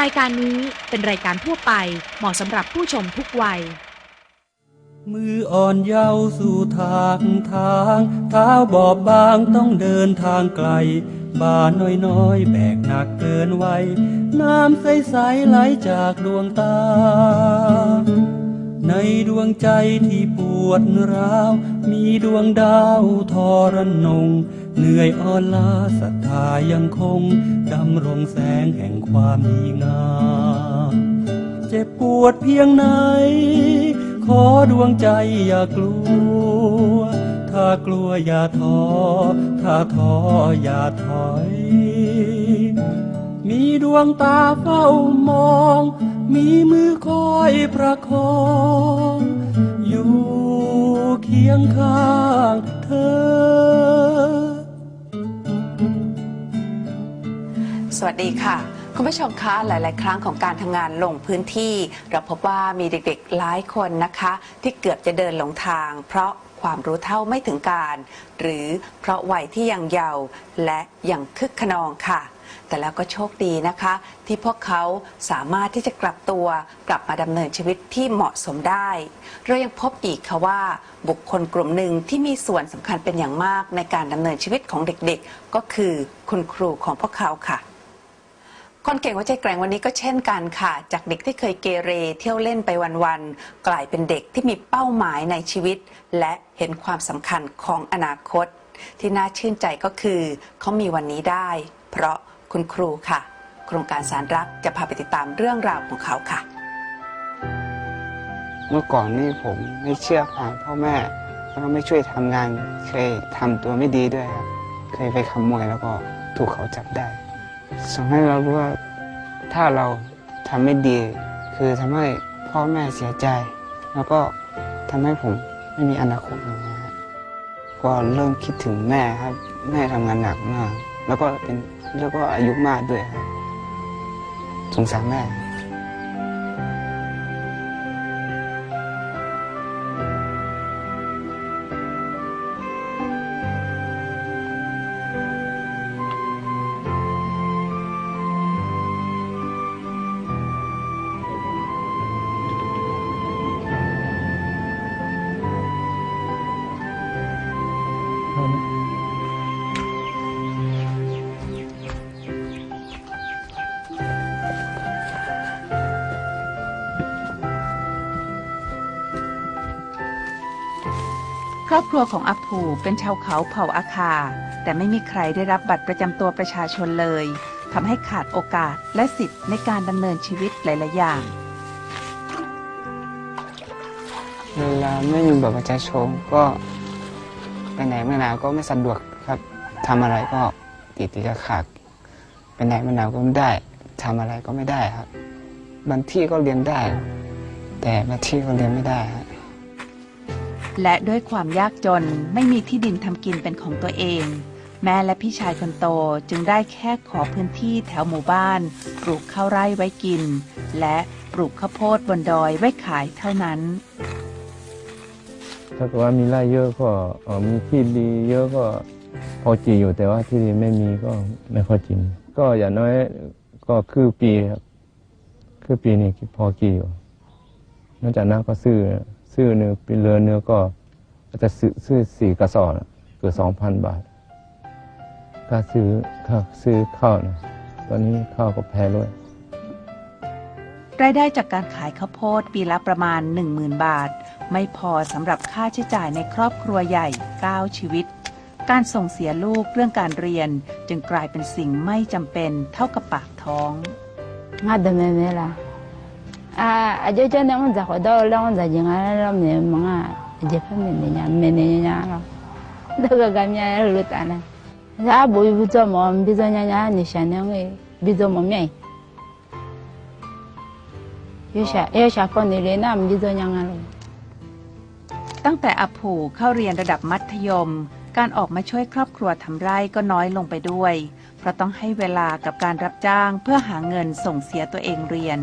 รายการนี้เป็นรายการทั่วไปเหมาะสำหรับผู้ชมทุกวัย มืออ่อนเยาว์สู่ทางทางเท้าบอบบางต้องเดินทางไกลบาน้อยๆ แบกหนักเกินไวน้ำใสๆไหลจากดวงตา ในดวงใจที่ปวดร้าว มีดวงดาวทอรนง เหนื่อยอ่อนล้าศรัทธายังคง ดำรงแสงแห่งความดีงามเจ็บปวดเพียงไหน ขอดวงใจอย่ากลัว ถ้ากลัวอย่าท้อ ถ้าท้ออย่าถอย มีดวงตาเฝ้ามอง มีมือคอยประคองอยู่เคียงข้างเธอ สวัสดีค่ะ คุณผู้ชมคะหลาย ๆ ครั้งของการทำงานลงพื้นที่ เราพบว่ามีเด็ก ๆ หลายคนนะคะ ที่เกือบจะเดินหลงทาง เพราะความรู้เท่าไม่ถึงการ หรือเพราะวัยที่ยังเยาว์และยังคึกขนองค่ะ แต่แล้วก็โชคดีนะคะ ที่พวกเขาสามารถที่จะกลับตัวกลับมาดำเนินชีวิตที่เหมาะสมได้ เรายังพบอีกค่ะว่า บุคคลกลุ่มหนึ่งที่มีส่วนสำคัญเป็นอย่างมากในการดำเนินชีวิตของเด็กๆ ก็คือคุณครูของพวกเขาค่ะคนเก่งหัวใจแกร่งวันนี้ก็เช่นกันค่ะ จากเด็กที่เคยเกเรเที่ยวเล่นไปวันๆกลายเป็นเด็กที่มีเป้าหมายในชีวิต และเห็นความสำคัญของอนาคต ที่น่าชื่นใจก็คือ เขามีวันนี้ได้ เพราะ คุณครูค่ะ โครงการสารรักจะพาไปติดตามเรื่องราวของเขาค่ะ เมื่อก่อนนี่ผมไม่เชื่อฟังพ่อแม่ แล้วก็ไม่ช่วยทำงาน เคยทำตัวไม่ดีด้วยครับ เคยไปขโมยแล้วก็ถูกเขาจับได้สอนให้เรารู้ว่าถ้าเราทำไม่ดี คือทำให้พ่อแม่เสียใจ แล้วก็ทำให้ผมไม่มีอนาคตอย่างเงี้ยครับ ก็เริ่มคิดถึงแม่ครับ แม่ทำงานหนักมาก แล้วก็เป็น แล้วก็อายุมากด้วยครับสงสารแม่ ครอบครัวของอัพภูเป็นชาวเขาเผ่าอาคา แต่ไม่มีใครได้รับบัตรประจำตัวประชาชนเลยทำให้ขาดโอกาสและสิทธิ์ในการดำเนินชีวิตหลาย ๆ อย่าง เวลาไม่มีบัตรประชาชนก็ไปไหนมาไหนก็ไม่สะดวกครับทำอะไรก็ติดติดขัดขัดไปไหนมาไหนก็ไม่ได้ทำอะไรก็ไม่ได้ครับบางที่ก็เรียนได้ แต่บางที่ก็เรียนไม่ได้ครับ และด้วยความยากจนไม่มีที่ดินทำกินเป็นของตัวเอง แม่และพี่ชายคนโตจึงได้แค่ขอพื้นที่แถวหมู่บ้าน ปลูกข้าวไร่ไว้กิน และปลูกข้าวโพดบนดอยไว้ขายเท่านั้น ถ้าเกิดว่ามีไร่เยอะก็เอ่อมีที่ดีเยอะก็พอกินอยู่แต่ว่าที่ดินไม่มีก็ไม่ค่อยกินก็อย่างน้อยก็คือปีครับคือปีนี้พอกินอยู่นอกจากนั้นก็ซื้อ ซื้อเนื้อปีเรือเนื้อก็จะซื้อซื้อสี่กระสอบนะเกือบสองพันบาท ถ้าซื้อถ้าซื้อข้าวนะตอนนี้ข้าวก็แพงด้วยรายได้จากการขายข้าวโพดปีละประมาณ 10,000 บาท ไม่พอสำหรับค่าใช้จ่ายในครอบครัวใหญ่ 9 ชีวิต การส่งเสียลูกเรื่องการเรียนจึงกลายเป็นสิ่งไม่จำเป็นเท่ากับปากท้อง nga dame me la a a jo jo ne mon za ko do lo mon za jinga lo me mga je fa me ne nya me ne nya lo do ga ga mya lu ta na za bo yu zo mo bi zo nya nya ni sha ne ngi bi zo mo me yo sha yo sha ko ni le na bi zo nya nga lo ตั้งแต่อาผูเข้าเรียนระดับมัธยม การออกมาช่วยครอบครัวทำไร่ก็น้อยลงไปด้วย เพราะต้องให้เวลากับการรับจ้างเพื่อหาเงินส่งเสียตัวเองเรียน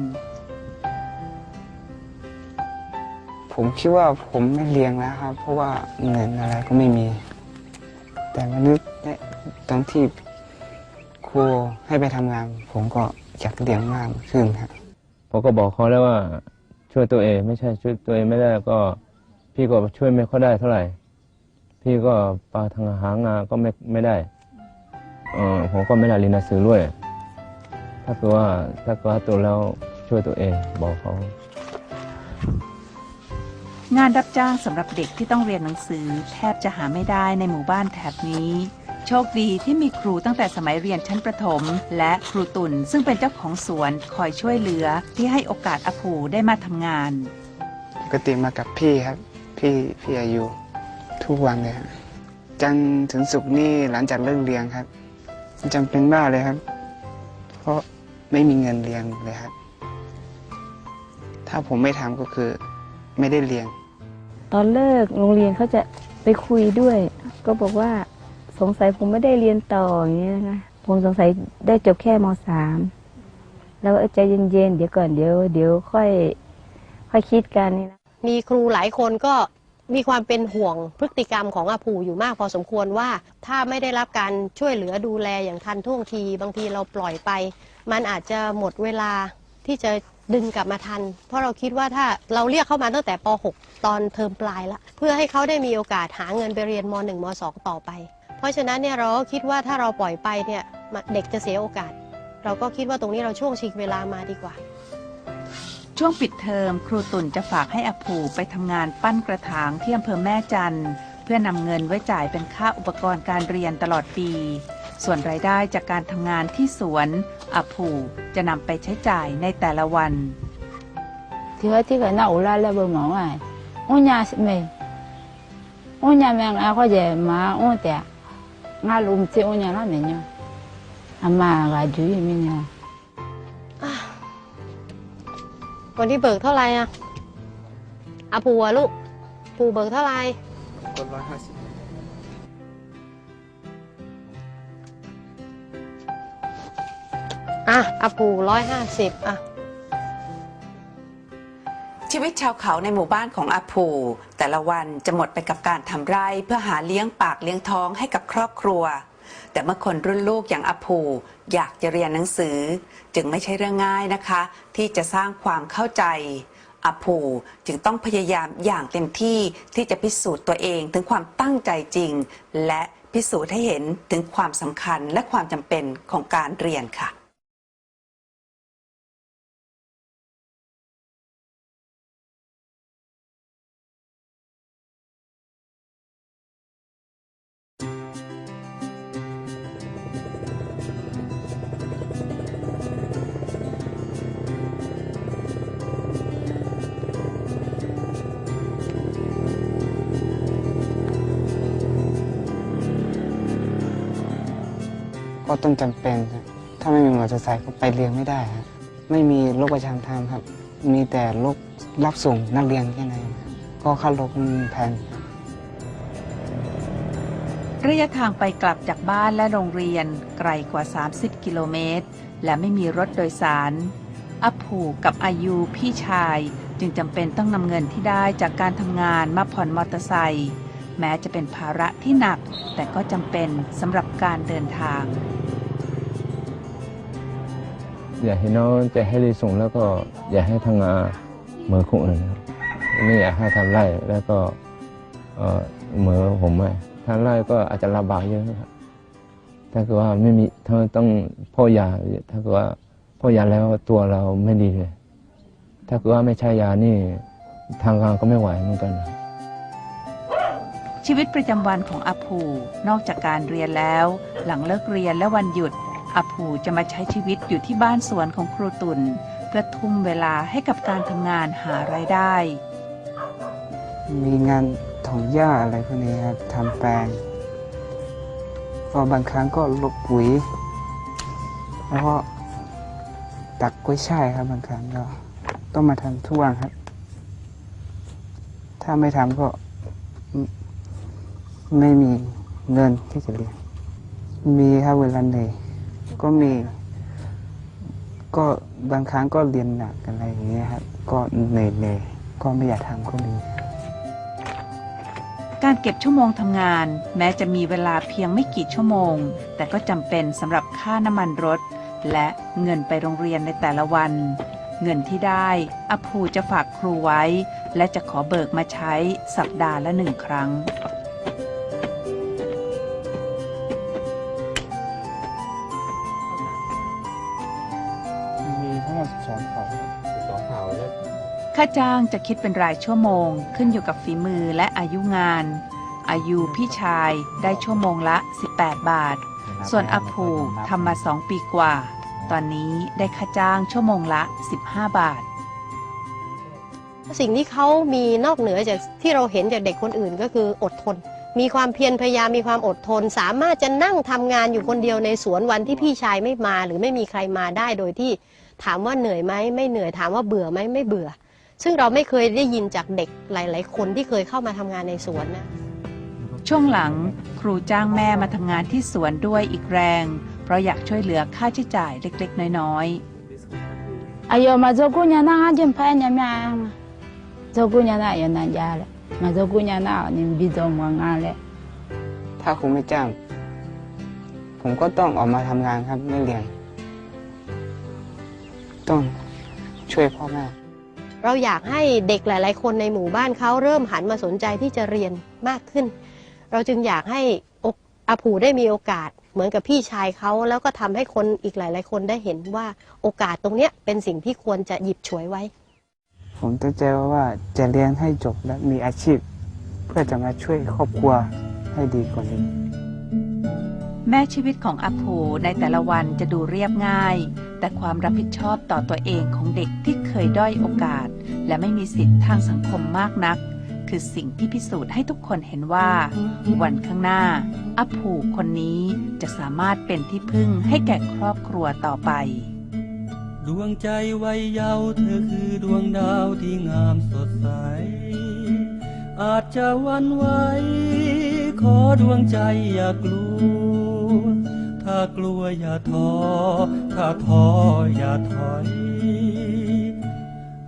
ผมคิดว่าผมไม่เรียนแล้วครับ เพราะว่าเงินอะไรก็ไม่มี แต่มานึกได้ตอนที่ครูให้ไปทำงาน ผมก็อยากเรียนมากขึ้นครับผมก็บอกเขาแล้วว่าช่วยตัวเอง ไม่ใช่ช่วยตัวเองไม่ได้ก็ พี่ก็ช่วยไม่ค่อยได้เท่าไหร่ พี่ก็ปาทางหางานก็ไม่ไม่ได้เออผมก็ไม่ได้เรียนหนังสือด้วย ถ้าเกิดว่าถ้าเกิดว่าตัวแล้วช่วยตัวเองบอกเขา งานรับจ้างสำหรับเด็กที่ต้องเรียนหนังสือ แทบจะหาไม่ได้ในหมู่บ้านแถบนี้ โชคดีที่มีครูตั้งแต่สมัยเรียนชั้นประถม และครูตุ่นซึ่งเป็นเจ้าของสวนคอยช่วยเหลือที่ให้โอกาสอาภูได้มาทำงาน ปกติมากับพี่ครับ พี่พี่อายุ ทุกวันเลยครับจันทร์ถึงศุกร์นี่หลังจากเลิกเรียนครับจำเป็นมากเลยครับ เพราะไม่มีเงินเรียนเลยครับ ถ้าผมไม่ทำก็คือ ไม่ได้เรียนตอนเลิกโรงเรียนเขาจะไปคุยด้วย ก็บอกว่าสงสัยผมไม่ได้เรียนต่ออย่างนี้นะคะผมสงสัยได้จบแค่มสามแล้วเออใจเย็นๆเดี๋ยวก่อนเดี๋ยวเดี๋ยวค่อยค่อยคิดกันนี่นะมีครูหลายคนก็มีความเป็นห่วงพฤติกรรมของอาภูอยู่มากพอสมควรว่า ถ้าไม่ได้รับการช่วยเหลือดูแลอย่างทันท่วงที บางทีเราปล่อยไป มันอาจจะหมดเวลาที่จะ ดึงกลับมาทัน เพราะเราคิดว่าถ้าเราเรียกเข้ามาตั้งแต่ป .6 ตอนเทอมปลายละเพื่อให้เขาได้มีโอกาสหาเงินไปเรียนม .1 ม .2 ต่อไป เพราะฉะนั้นเนี่ยเราก็คิดว่าถ้าเราปล่อยไปเนี่ยเด็กจะเสียโอกาส เราก็คิดว่าตรงนี้เราช่วงชิงเวลามาดีกว่า ช่วงปิดเทอมครูตุ่นจะฝากให้อภูไปทำงานปั้นกระถางที่อำเภอแม่จันทร์เพื่อนำเงินไว้จ่ายเป็นค่าอุปกรณ์การเรียนตลอดปี ส่วนรายได้จากการทำงานที่สวนอาภูจะนำไปใช้จ่ายในแต่ละวันที่ว่าที่กันน่าอุลาแล้วบ่หมอว่าอุ้ยาสิไม่อุ้ยาแมงอาก็จะมาอุ้ยแต่งาลุมเจ้อุ้ยาละเมียอามาก็จุยมีเนี่ยวันที่เบิกเท่าไหร่อะอาปูอะลูกปูเบิกเท่าไหร่อ่ อะอาปูร้อยห้าสิบอะ ชีวิตชาวเขาในหมู่บ้านของอาภู แต่ละวันจะหมดไปกับการทำไร่เพื่อหาเลี้ยงปากเลี้ยงท้องให้กับครอบครัว แต่เมื่อคนรุ่นลูกอย่างอาภูอยากจะเรียนหนังสือ จึงไม่ใช่เรื่องง่ายนะคะ ที่จะสร้างความเข้าใจอาภูจึงต้องพยายามอย่างเต็มที่ที่จะพิสูจน์ตัวเองถึงความตั้งใจจริง และพิสูจน์ให้เห็นถึงความสำคัญและความจำเป็นของการเรียนค่ะ ก็ต้องจำเป็นครับถ้าไม่มีมอเตอร์ไซค์ก็ไปเรียนไม่ได้ครับไม่มีรถประจำทางครับ มีแต่รถรับส่งนักเรียนแค่นั้นเองก็ค่ารถมันแพงระยะทางไปกลับจากบ้านและโรงเรียนไกลกว่า 30 กิโลเมตร และไม่มีรถโดยสาร อัพผูกับอายุพี่ชายจึงจำเป็นต้องนำเงินที่ได้จากการทำงานมาผ่อนมอเตอร์ไซค์แม้จะเป็นภาระที่หนัก แต่ก็จำเป็นสำหรับการเดินทาง อยากให้น้องจะให้ได้ส่งแล้วก็อยากให้ทำงานเหมือนคนอื่นครับไม่อยากให้ทำไร่แล้วก็เหมือนผมไม่ทำไร่ก็อาจจะลำบากเยอะครับถ้าเกิดว่าไม่มีถ้าต้องพ่อยาถ้าเกิดว่าพ่อยาแล้วตัวเราไม่ดีเลย ถ้าเกิดว่าไม่ใช่ยานี่ทางการก็ไม่ไหวเหมือนกันครับชีวิตประจำวันของอาภู นอกจากการเรียนแล้ว หลังเลิกเรียนและวันหยุด อาภูจะมาใช้ชีวิตอยู่ที่บ้านสวนของครูตุลเพื่อทุ่มเวลาให้กับการทำงานหารายได้ มีงานถองหญ้าอะไรพวกนี้ครับทำแปลงก็บางครั้งก็ลบปุ๋ย แล้วก็ตักกล้วยช่ายครับบางครั้งก็ต้องมาทำทุกวันครับ ถ้าไม่ทำก็ไม่ไม่มีเงินที่จะเรียน มีครับเวลาเหนื่อย ก็มี ก็บางครั้งก็เรียนหนักอะไรอย่างเงี้ยครับ ก็เหนื่อยๆก็ไม่อยากทำก็มี การเก็บชั่วโมงทำงาน แม้จะมีเวลาเพียงไม่กี่ชั่วโมง แต่ก็จำเป็นสำหรับค่าน้ำมันรถ และเงินไปโรงเรียนในแต่ละวัน เงินที่ได้อภูจะฝากครูไว้ และจะขอเบิกมาใช้สัปดาห์ละหนึ่งครั้ง ค่าจ้างจะคิดเป็นรายชั่วโมง ขึ้นอยู่กับฝีมือและอายุงาน อายุพี่ชายได้ชั่วโมงละ 18 บาท ส่วนอาภูทำมา2ปีกว่า ตอนนี้ได้ค่าจ้างชั่วโมงละ 15 บาท สิ่งที่เขามีนอกเหนือจากที่เราเห็นจากเด็กคนอื่นก็คืออดทน มีความเพียรพยายามมีความอดทน สามารถจะนั่งทำงานอยู่คนเดียวในสวนวันที่พี่ชายไม่มา หรือไม่มีใครมาได้โดยที่ถามว่าเหนื่อยไหมไม่เหนื่อยถามว่าเบื่อไหมไม่เบื่อ ซึ่งเราไม่เคยได้ยินจากเด็กหลาย ๆ คนที่เคยเข้ามาทำงานในสวนนะช่วงหลังครูจ้างแม่มาทำงานที่สวนด้วยอีกแรง เพราะอยากช่วยเหลือค่าใช้จ่ายเล็ก ๆ น้อยๆ ayo mazokunya na ngaje mpanya myama zokunya na yo na jale mazokunya na ni mbizo mwangale ถ้าครูไม่จ้าง ผมก็ต้องออกมาทำงานครับไม่เรียน ต้องช่วยพ่อแม่ เราอยากให้เด็กหลาย ๆ คนในหมู่บ้านเขาเริ่มหันมาสนใจที่จะเรียนมากขึ้น เราจึงอยากให้อกอาผูได้มีโอกาสเหมือนกับพี่ชายเขาแล้วก็ทำให้คนอีกหลาย ๆ คนได้เห็นว่าโอกาสตรงเนี้ยเป็นสิ่งที่ควรจะหยิบฉวยไว้ ผมตั้งใจว่าจะเรียนให้จบและมีอาชีพ เพื่อจะมาช่วยครอบครัวให้ดีกว่านี้ แม้ชีวิตของอาภูในแต่ละวันจะดูเรียบง่าย แต่ความรับผิดชอบต่อตัวเองของเด็กที่เคยด้อยโอกาส และไม่มีสิทธิ์ทางสังคมมากนัก คือสิ่งที่พิสูจน์ให้ทุกคนเห็นว่า วันข้างหน้าอาภูคนนี้จะสามารถเป็นที่พึ่งให้แก่ครอบครัวต่อไป ดวงใจวัยเยาว์เธอคือดวงดาวที่งามสดใส อาจจะวันไหวขอดวงใจอย่ากลัว ถ้ากลัวอย่าท้อ ถ้าท้ออย่าถอย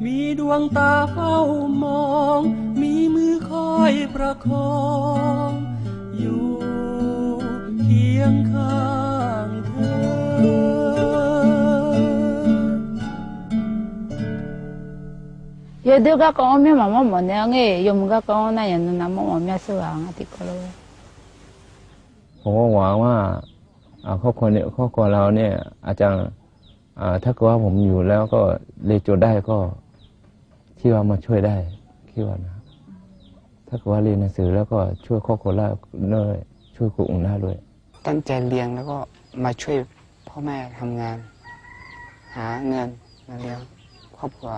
มีดวงตาเฝ้ามอง มีมือคอยประคอง อยู่เคียงข้างเธอเดูก็กองมีมามาหมดเนี่ยไงยมก็กองนั่นอย่างนั้นมาหมดมีสว่างติดก็เลยผมก็หวังว่า ครอบครัวเนี่ยครอบครัวเราเนี่ย อาจารย์ถ้าเกิดว่าผมอยู่แล้วก็เรียนจบได้ก็ที่ว่ามาช่วยได้คิดว่านะถ้าเกิดว่าเรียนหนังสือแล้วก็ช่วยครอบครัวได้ด้วยช่วยกลุ่มได้ด้วย ตั้งใจเรียนแล้วก็มาช่วยพ่อแม่ทำงาน หาเงินมาเลี้ยงครอบครัว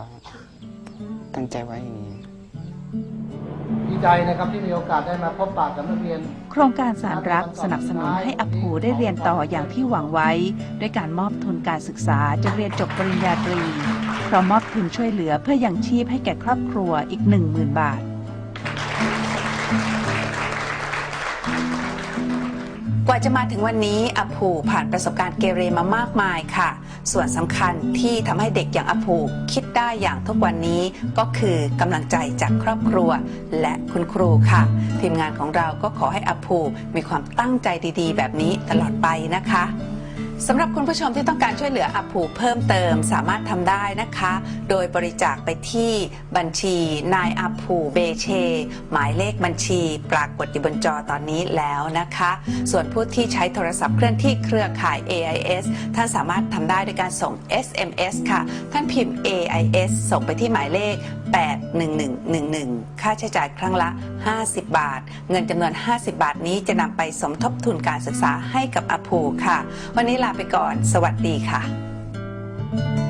ตั้งใจไว้อย่างนี้ ใจนะครับที่มีโอกาสได้มาพบปะกับนักเรียน โครงการสารรักสนับสนุนให้อภูได้เรียนต่ออย่างที่หวังไว้ ด้วยการมอบทุนการศึกษาจะเรียนจบปริญญาตรีพร้อมมอบทุนช่วยเหลือเพื่อยังชีพให้แก่ครอบครัวอีก 10,000 บาท ว่าจะมาถึงวันนี้อภูผ่านประสบการณ์เกเรมามากมายค่ะ ส่วนสำคัญที่ทำให้เด็กอย่างอภูคิดได้อย่างทุกวันนี้ก็คือกำลังใจจากครอบครัว และคุณครูค่ะ ทีมงานของเราก็ขอให้อภูมีความตั้งใจดีๆ แบบนี้ตลอดไปนะคะ สำหรับคุณผู้ชมที่ต้องการช่วยเหลืออภูเพิ่มเติมสามารถทำได้นะคะ โดยบริจาคไปที่บัญชีนายอภูเบเช หมายเลขบัญชีปรากฏอยู่บนจอตอนนี้แล้วนะคะ ส่วนผู้ที่ใช้โทรศัพท์เคลื่อนที่เครือข่าย AIS ท่านสามารถทำได้โดยการส่ง SMS ค่ะ ท่านพิมพ์ AIS ส่งไปที่หมายเลข 81111 ค่าใช้จ่ายครั้งละ 50 บาท เงินจำนวน 50 บาทนี้จะนำไปสมทบทุนการศึกษาให้กับอาภูค่ะ วันนี้ลาลาไปก่อน สวัสดีค่ะ